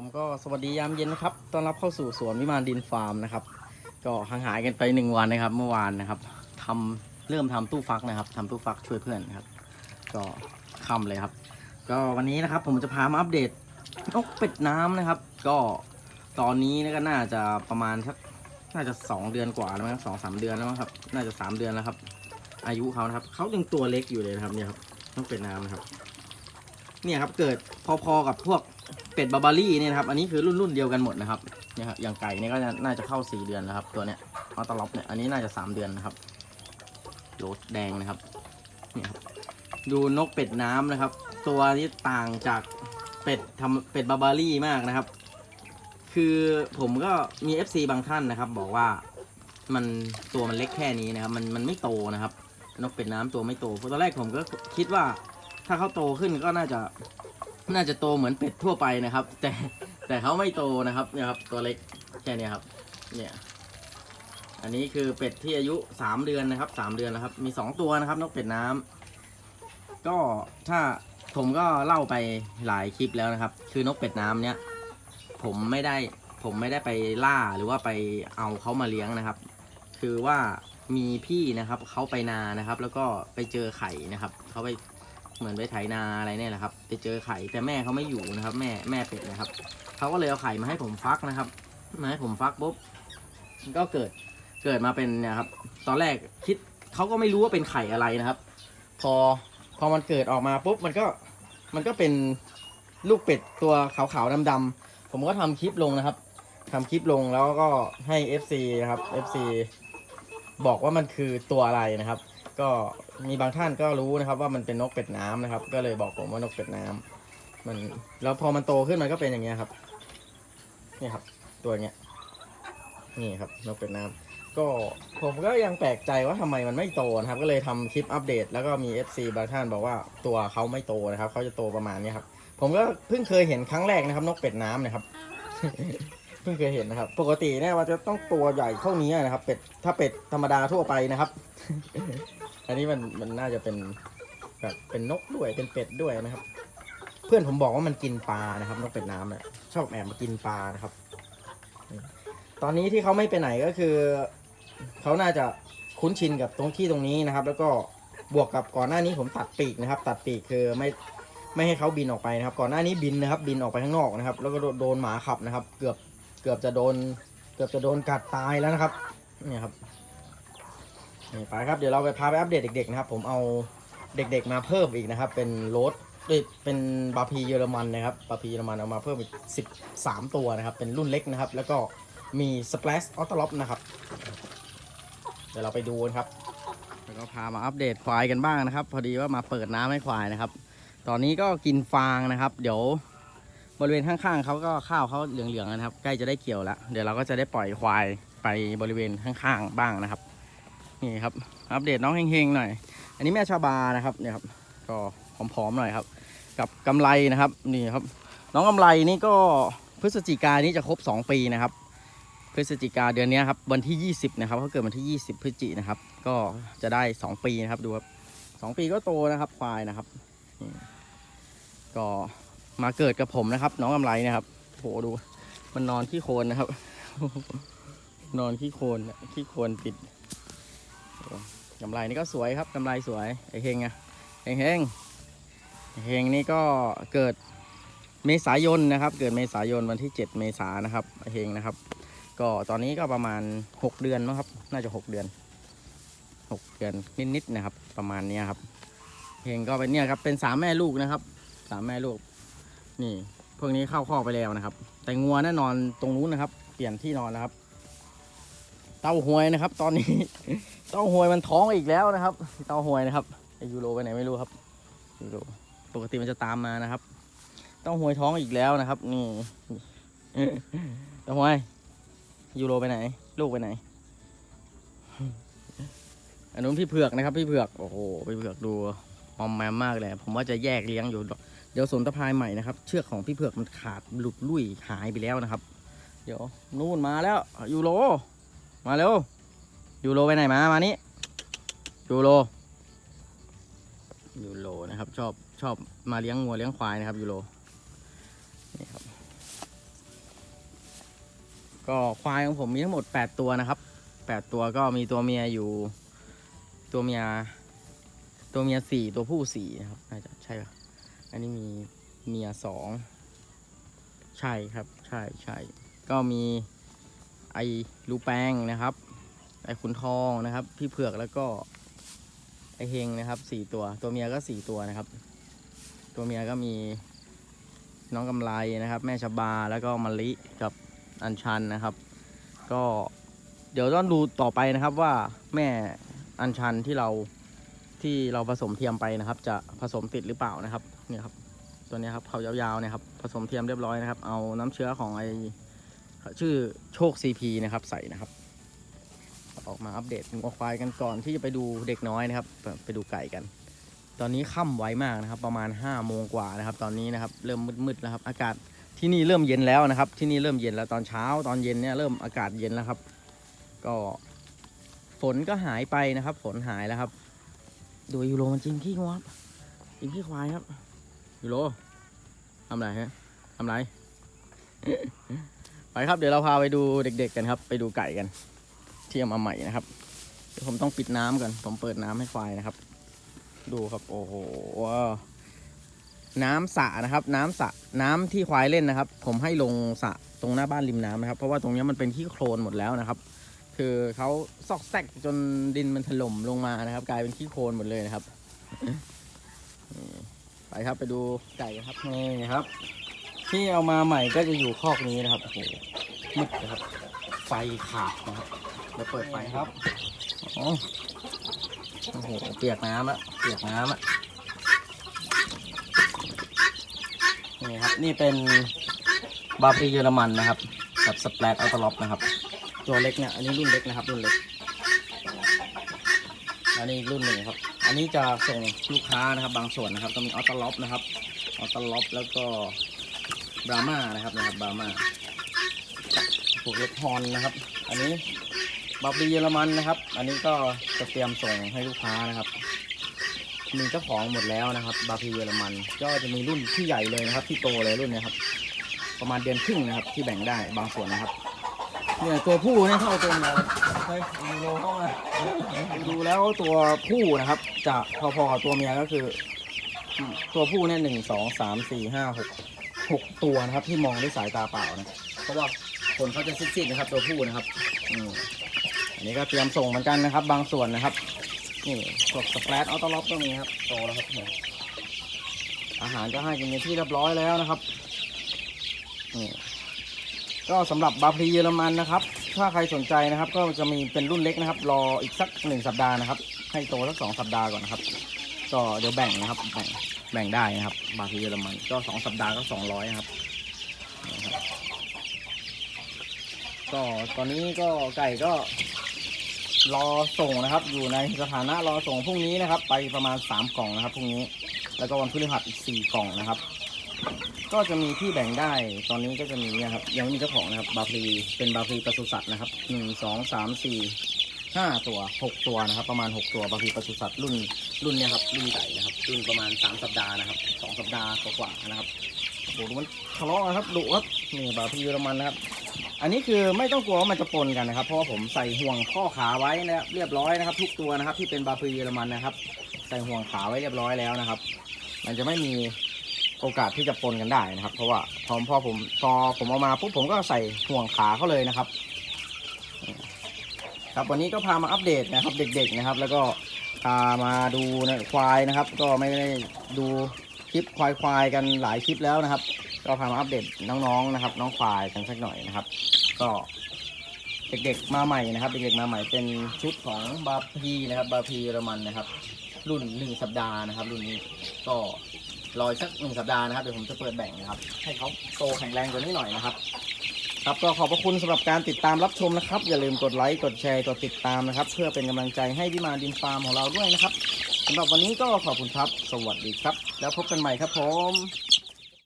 ผมก็สวัสดียามเย็นนะครับ ต้อนรับเข้าสู่สวนวิมานดินฟาร์มนะครับ ก็ห่างหายกันไปหนึ่งวันนะครับ เมื่อวานนะครับทำเริ่มทำตู้ฟักนะครับทำตู้ฟักช่วยเพื่อนนะครับ ก็ค่ำเลยครับ ก็วันนี้นะครับผมจะพามาอัปเดตนกเป็ดน้ำนะครับ ก็ตอนนี้ก็น่าจะประมาณสักน่าจะสองเดือนกว่าแล้วมั้งสองสามเดือนแล้วมั้งครับ น่าจะสามเดือนแล้วครับ อายุเขานะครับเขายังตัวเล็กอยู่เลยนะครับเนี่ยครับนกเป็ดน้ำนะครับ เนี่ยครับเกิดพอๆกับพวก เป็ดบาบารี่เนี่ยนะครับ อันนี้คือรุ่นรุ่นเดียวกันหมดนะครับเนี่ยครับอย่างไก่เนี่ยก็น่าจะเข้าสี่เดือนแล้วครับ ตัวเนี้ยออตล็อปเนี่ยอันนี้น่าจะสามเดือนนะครับโรสแดงนะครับเนี่ยครับดูนกเป็ดน้ำนะครับ ตัวนี้ต่างจากเป็ดทำเป็ดบาบารี่มากนะครับ คือผมก็มี FC บางท่านนะครับ บอกว่ามันตัวมันเล็กแค่นี้นะครับ มันมันไม่โตนะครับ นกเป็ดน้ำตัวไม่โตตอนแรกผมก็คิดว่าถ้าเขาโตขึ้นก็น่าจะ น่าจะโตเหมือนเป็ดทั่วไปนะครับ แต่แต่เขาไม่โตนะครับเนี่ยครับ ตัวเล็กแค่นี้ครับ เนี่ย อันนี้คือเป็ดที่อายุสามเดือนนะครับสามเดือนแล้วครับ มีสองตัวนะครับนกเป็ดน้ำก็ถ้าผมก็เล่าไปหลายคลิปแล้วนะครับ คือนกเป็ดน้ำเนี่ย ผมไม่ได้ผมไม่ได้ไปล่าหรือว่าไปเอาเขามาเลี้ยงนะครับ คือว่ามีพี่นะครับเขาไปนานะครับ แล้วก็ไปเจอไข่นะครับเขาไป เหมือนไปไถนาอะไรเนี่ยแหละครับไปเจอไข่แต่แม่เขาไม่อยู่นะครับ แม่แม่เป็ดนะครับเขาก็เลยเอาไข่มาให้ผมฟักนะครับมาให้ผมฟักปุ๊บก็เกิดเกิดมาเป็นเนะครับ ตอนแรกคิดเขาก็ไม่รู้ว่าเป็นไข่อะไรนะครับ พอพอมันเกิดออกมาปุ๊บมันก็มันก็เป็นลูกเป็ดตัวขาวๆดำๆผมก็ทำคลิปลงนะครับทำคลิปลงแล้วก็ให้ FC นะครับ FC บอกว่ามันคือตัวอะไรนะครับ ก็มีบางท่านก็รู้นะครับว่ามันเป็นนกเป็ดน้ำนะครับ ก็เลยบอกผมว่านกเป็ดน้ำมันแล้วพอมันโตขึ้นมันก็เป็นอย่างเงี้ยครับ นี่ครับ ตัวเงี้ยนี่ครับนกเป็ดน้ำก็ผมก็ยังแปลกใจว่าทำไมมันไม่โตนะครับ ก็เลยทำคลิปอัปเดต แล้วก็มี FC บางท่านบอกว่าตัวเขาไม่โตนะครับเขาจะโตประมาณนี้ครับ ผมก็เพิ่งเคยเห็นครั้งแรกนะครับ นกเป็ดน้ำนะครับ พิ่งเคยเห็นนะครับ ปกติเนี่ยว่าจะต้องตัวใหญ่เท่านี้นะครับ เป็ดถ้าเป็ดธรรมดาทั่วไปนะครับ อันนี้มันมันน่าจะเป็นแบบเป็นนกด้วยเป็นเป็ดด้วยนะครับ เพื่อนผมบอกว่ามันกินปลานะครับนกเป็ดน้ำเนี่ยชอบแอบมากินปลานะครับ ตอนนี้ที่เขาไม่ไปไหนก็คือเขาน่าจะคุ้นชินกับตรงที่ตรงนี้นะครับ แล้วก็บวกกับก่อนหน้านี้ผมตัดปีกนะครับ ตัดปีกคือไม่ไม่ให้เขาบินออกไปนะครับ ก่อนหน้านี้บินนะครับ บินออกไปข้างนอกนะครับ แล้วก็โดนโดนหมาขับนะครับ เกือบ เกือบจะโดน เกือบจะโดนกัดตายแล้วนะครับนี่ครับนี่ไปครับเดี๋ยวเราไปพาไปอัปเดตเด็กๆนะครับ ผมเอาเด็กๆมาเพิ่มอีกนะครับ เป็นโรสเป็นบาพีเยอรมันนะครับบาพีเยอรมันเอามาเพิ่มอีกสิบสามตัวนะครับ เป็นรุ่นเล็กนะครับ แล้วก็มีสเปลชออตล็อปนะครับเดี๋ยวเราไปดูกันครับ แล้วก็พามาอัปเดตควายกันบ้างนะครับ พอดีว่ามาเปิดน้ำให้ควายนะครับ ตอนนี้ก็กินฟางนะครับ เดี๋ยว บริเวณข้างๆเขาก็ข้าวเขาเหลืองๆนะครับ ใกล้จะได้เกี่ยวแล้วเดี๋ยวเราก็จะได้ปล่อยควายไปบริเวณข้างๆบ้างนะครับ นี่ครับ อัปเดตน้องเฮงๆหน่อย อันนี้แม่ชาบานะครับเนี่ยครับ ก็ผอมๆหน่อยครับ กับกำไรนะครับนี่ครับ น้องกำไรนี่ก็พฤศจิกายนี้จะครบ 2 ปีนะครับ พฤศจิกาเดือนนี้ครับวันที่ 20 นะครับเขาเกิดวันที่ 20 พฤศจินะครับ ก็จะได้ 2 ปีนะครับดูครับสองปีก็โตนะครับควายนะครับนี่ก็ มาเกิดกับผมนะครับ น้องกำไรนะครับโหดู มันนอนขี้โคลนนะครับ นอนขี้โคลนขี้โคลนติดกำไรนี่ก็สวยครับกำไรสวยไอเฮงอะเฮงเฮงเฮงนี่ก็เกิดเมษายนนะครับ เกิดเมษายนวันที่ 7 เมษายนนะครับไอเฮงนะครับ ก็ตอนนี้ก็ประมาณ 6 เดือนมั้งครับ น่าจะ 6 เดือน 6 เดือนนิดๆนะครับ ประมาณนี้ครับเฮงก็เป็นเนี่ยครับเป็นสามแม่ลูกนะครับสามแม่ลูก นี่พวกนี้เข้าคอไปแล้วนะครับ แต่งัวแน่นอนตรงนู้นนะครับ เปลี่ยนที่นอนนะครับ เต้าหวยนะครับ ตอนนี้ เต้าหวยมันท้องอีกแล้วนะครับ เต้าหวยนะครับไอยูโรไปไหนไม่รู้ครับยูโรปกติมันจะตามมานะครับ เต้าหวยท้องอีกแล้วนะครับ นี่เต้าหวยยูโรไปไหน ลูกไปไหนอันนู้นพี่เผือกนะครับ พี่เผือกโอ้โหพี่เผือกดูมอมแมมมากเลยผมว่าจะแยกเลี้ยงอยู่ เดี๋ยวสนตะพายใหม่นะครับ เชือกของพี่เผือกมันขาดหลุดลุ่ยหายไปแล้วนะครับ เดี๋ยวนู่นมาแล้วยูโรมาเร็วยูโรไปไหนมามานี่ยูโรยูโรนะครับชอบชอบมาเลี้ยงงัวเลี้ยงควายนะครับยูโรนี่ครับก็ควายของผมมีทั้งหมด 8 ตัวนะครับ 8 ตัวก็มีตัวเมียอยู่ ตัวเมียตัวเมียสี่ตัวผู้สี่นะครับน่าจะใช่ปะ อันนี้มีเมียสองใช่ครับ ใช่ใช่ก็มีไอลูแปงนะครับ ไอขุนทองนะครับ พี่เผือกแล้วก็ ไอเฮงนะครับสี่ตัว ตัวเมียก็สี่ตัวนะครับ ตัวเมียก็มีน้องกำไลนะครับ แม่ชบาแล้วก็มะลิกับอัญชันนะครับ ก็เดี๋ยวต้องดูต่อไปนะครับว่าแม่อัญชันที่เราที่เราผสมเทียมไปนะครับ จะผสมติดหรือเปล่านะครับ เนี่ยครับ ตัวนี้ครับเขายาวๆเนี่ยครับ ผสมเทียมเรียบร้อยนะครับ เอาน้ำเชื้อของไอชื่อโชค CP นะครับ ใส่นะครับ ออกมาอัปเดตงัวควายกันก่อนที่จะไปดูเด็กน้อยนะครับ ไปดูไก่กัน ตอนนี้ค่ำไวมากนะครับ ประมาณ5้าโมงกว่านะครับ ตอนนี้นะครับ เริ่มมืดๆแล้วครับ อากาศที่นี่เริ่มเย็นแล้วนะครับ ที่นี่เริ่มเย็นแล้วตอนเช้าตอนเย็นเนี่ยเริ่มอากาศเย็นแล้วครับ ก็ฝนก็หายไปนะครับ ฝนหายแล้วครับ ดูยูโรมันจริงขี้งวครับจริงขี้ควายครับ ยูโรทำไรฮะทำไร ไปครับ เดี๋ยวเราพาไปดูเด็ก ๆ กันครับ ไปดูไก่กัน ที่เอามาใหม่นะครับ เดี๋ยวผมต้องปิดน้ำก่อน ผมเปิดน้ำให้ควายนะครับ ดูครับ โอ้โห น้ำสระนะครับ น้ำสระน้ำที่ควายเล่นนะครับ ผมให้ลงสระตรงหน้าบ้านริมน้ำนะครับ เพราะว่าตรงนี้มันเป็นที่โคลนหมดแล้วนะครับ คือเขาซอกแซกจนดินมันถล่มลงมานะครับ กลายเป็นขี้โคลนหมดเลยนะครับ ไปครับไปดูไก่กันครับนี่ครับ ที่เอามาใหม่ก็จะอยู่คอกนี้นะครับโอ้โหมืดนะครับ ไฟขาดนะครับเดี๋ยวเปิดไฟครับโอ้โหเปียกน้ำอะเปียกน้ำอะนี่ครับนี่เป็นบาร์บีเยอรมันนะครับกับสแปรดอัลตล็อปนะครับ ตัวเล็กเนี่ยอันนี้รุ่นเล็กนะครับ รุ่นเล็กอันนี้รุ่นหนึ่งครับ อันนี้จะส่งลูกค้านะครับบางส่วนนะครับก็มีอัลตล็อปนะครับอัลตล็อปแล้วก็บราม่านะครับนะครับบราม่าพวกเล็กฮอนนะครับ อันนี้บับบีเยอรมันนะครับ อันนี้ก็จะเตรียมส่งให้ลูกค้านะครับมีเจ้าของหมดแล้วนะครับ บาพีเยอรมัน ก็จะมีรุ่นที่ใหญ่เลยนะครับ ที่โตเลยรุ่นนี้ครับ ประมาณเดือนครึ่งนะครับ ที่แบ่งได้บางส่วนนะครับ เนี่ยตัวผู้เนี่ยเท่าตัวเมียเฮ้ยดูโลเข้ามา ดูแล้วตัวผู้นะครับ จะพอๆกับตัวเมียก็คือ ตัวผู้เนี่ยหนึ่งสองสามสี่ห้าหกหกตัวนะครับ ที่มองด้วยสายตาเปล่านะเพราะว่าขนเขาจะซิดๆนะครับ ตัวผู้นะครับอืมอันนี้ก็เตรียมส่งเหมือนกันนะครับ บางส่วนนะครับนี่พวกสแปรดออโต้ล็อกก็มีครับโตแล้วครับอาหารก็ให้กินในที่เรียบร้อยแล้วนะครับนี่ก็สำหรับบาพลีเยอรมันนะครับ ถ้าใครสนใจนะครับ ก็จะมีเป็นรุ่นเล็กนะครับ รออีกสักหนึ่งสัปดาห์นะครับ ให้โตสักสองสัปดาห์ก่อนนะครับ ก็เดี๋ยวแบ่งนะครับ แบ่งแบ่งได้นะครับ บาพลีเยอรมันก็สองสัปดาห์ก็สองร้อยนะครับนี่ครับ ก็ตอนนี้ก็ไก่ก็รอส่งนะครับ อยู่ในสถานะรอส่งพรุ่งนี้นะครับ ไปประมาณ 3 กล่องนะครับพรุ่งนี้ แล้วก็วันพฤหัสอีก 4 กล่องนะครับ ก็จะมีที่แบ่งได้ตอนนี้ก็จะมีเนะครับยังไม่มีเจ้าของนะครับบาพลีเป็นบาพลีปศุสัตว์นะครับหนึ่งสองสามสี่ห้าตัวหกตัวนะครับ ประมาณ6ตัวบาพลีปศุสัตว์รุ่นรุ่นเนี้ยครับรุ่นไก่นะครับ รุ่นประมาณ3สัปดาห์นะครับสองสัปดาห์กว่าๆนะครับโอ้โหดูมันทะเลาะครับดุครับนี่บาพลีเยอรมันนะครับ อันนี้คือไม่ต้องกลัวว่ามันจะปนกันนะครับ เพราะว่าผมใส่ห่วงข้อขาไว้นะครับเรียบร้อยนะครับ ทุกตัวนะครับที่เป็นบาพือเยอรมันนะครับ ใส่ห่วงขาไว้เรียบร้อยแล้วนะครับ มันจะไม่มี โอกาสที่จะปนกันได้นะครับ เพราะว่าพอพอผมพอผมเอามาปุ๊บผมก็ใส่ห่วงขาเขาเลยนะครับ ครับวันนี้ก็พามาอัปเดตนะครับ เด็ก ๆนะครับ แล้วก็พามาดูนะควายนะครับ ก็ไม่ได้ดูคลิปควายๆกันหลายคลิปแล้วนะครับ ก็พามาอัปเดตน้องๆนะครับ น้องควายกันสักหน่อยนะครับ ก็เด็กๆมาใหม่นะครับ เด็กๆมาใหม่เป็นชุดของบาพีนะครับ บาพีเยอรมันนะครับ รุ่นหนึ่งสัปดาห์นะครับ รุ่นนี้ก็ รออีกสักหนึ่งสัปดาห์นะครับเดี๋ยวผมจะเปิดแบ่งนะครับ ให้เขาโตแข็งแรงกว่านี้หน่อยนะครับ ครับก็ขอบพระคุณสำหรับการติดตามรับชมนะครับ อย่าลืมกดไลค์กดแชร์กดติดตามนะครับ เพื่อเป็นกำลังใจให้วิมานดินฟาร์มของเราด้วยนะครับสำหรับวันนี้ก็ขอบคุณครับ สวัสดีครับ แล้วพบกันใหม่ครับผม